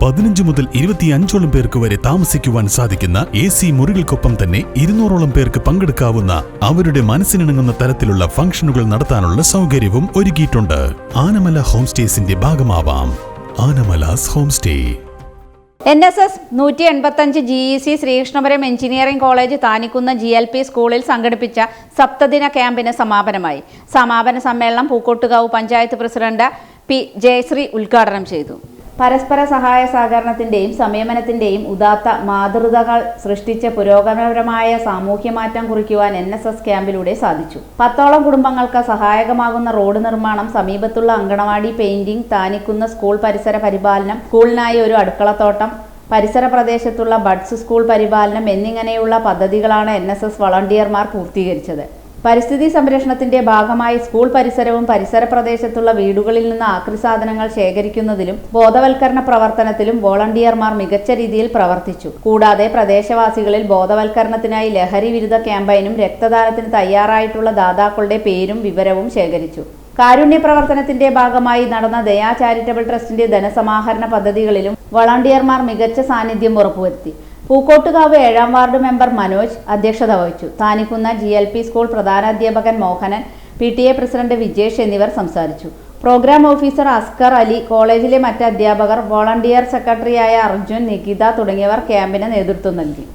പതിനഞ്ച് മുതൽ ഇരുപത്തിയഞ്ചോളം പേർക്ക് വരെ താമസിക്കുവാൻ സാധിക്കുന്ന എ സി മുറികൾക്കൊപ്പം തന്നെ ഇരുന്നൂറോളം പേർക്ക് പങ്കെടുക്കാവുന്ന അവരുടെ മനസ്സിനിണങ്ങുന്ന തരത്തിലുള്ള ഫംഗ്ഷനുകൾ നടത്താനുള്ള സൗകര്യവും ഒരുക്കിയിട്ടുണ്ട്. ആനമല ഹോം സ്റ്റേസിന്റെ ഭാഗമാവാം. Anamala's home stay N S S നൂറ്റി എൺപത്തഞ്ച് G E C Sreekrishnapuram engineering college Thanikkunna G L P സ്കൂളിൽ സംഘടിപ്പിച്ച സപ്തദിന ക്യാമ്പിന് സമാപനമായി. സമാപന സമ്മേളനം പൂക്കോട്ടുകാവ് പഞ്ചായത്ത് പ്രസിഡന്റ് പി ജയശ്രീ ഉദ്ഘാടനം ചെയ്തു. പരസ്പര സഹായ സഹകരണത്തിന്റെയും സംയമനത്തിന്റെയും ഉദാത്ത മാതൃകകൾ സൃഷ്ടിച്ച പുരോഗമനപരമായ സാമൂഹ്യമാറ്റം കുറിക്കുവാൻ എൻ എസ് എസ് ക്യാമ്പിലൂടെ സാധിച്ചു. പത്തോളം കുടുംബങ്ങൾക്ക് സഹായകമാകുന്ന റോഡ് നിർമ്മാണം സമീപത്തുള്ള അങ്കണവാടി പെയിന്റിംഗ് താനിക്കുന്ന സ്കൂൾ പരിസര പരിപാലനം സ്കൂളിനായി ഒരു അടുക്കളത്തോട്ടം പരിസര പ്രദേശത്തുള്ള ബഡ്സ് സ്കൂൾ പരിപാലനം എന്നിങ്ങനെയുള്ള പദ്ധതികളാണ് എൻ വളണ്ടിയർമാർ പൂർത്തീകരിച്ചത്. പരിസ്ഥിതി സംരക്ഷണത്തിന്റെ ഭാഗമായി സ്കൂൾ പരിസരവും പരിസര പ്രദേശത്തുള്ള വീടുകളിൽ നിന്ന് ആക്രി സാധനങ്ങൾ ശേഖരിക്കുന്നതിലും ബോധവൽക്കരണ പ്രവർത്തനത്തിലും വോളണ്ടിയർമാർ മികച്ച രീതിയിൽ പ്രവർത്തിച്ചു. കൂടാതെ പ്രദേശവാസികളിൽ ബോധവൽക്കരണത്തിനായി ലഹരി വിരുദ്ധ ക്യാമ്പയിനും രക്തദാനത്തിന് തയ്യാറായിട്ടുള്ള ദാതാക്കളുടെ പേരും വിവരവും ശേഖരിച്ചു. കാരുണ്യ പ്രവർത്തനത്തിന്റെ ഭാഗമായി നടന്ന ദയാ ചാരിറ്റബിൾ ട്രസ്റ്റിന്റെ ധനസമാഹരണ പദ്ധതികളിലും വളണ്ടിയർമാർ മികച്ച സാന്നിധ്യം ഉറപ്പുവരുത്തി. പൂക്കോട്ടുകാവ് ഏഴാം വാർഡ് മെമ്പർ മനോജ് അധ്യക്ഷത വഹിച്ചു. Thanikkunna G L P school പ്രധാനാധ്യാപകൻ Mohanan P T A president Vijesh എന്നിവർ സംസാരിച്ചു. പ്രോഗ്രാം ഓഫീസർ അസ്കർ അലി കോളേജിലെ മറ്റ് അധ്യാപകർ വോളണ്ടിയർ സെക്രട്ടറിയായ അർജുൻ നികിത തുടങ്ങിയവർ ക്യാമ്പിന് നേതൃത്വം നൽകി.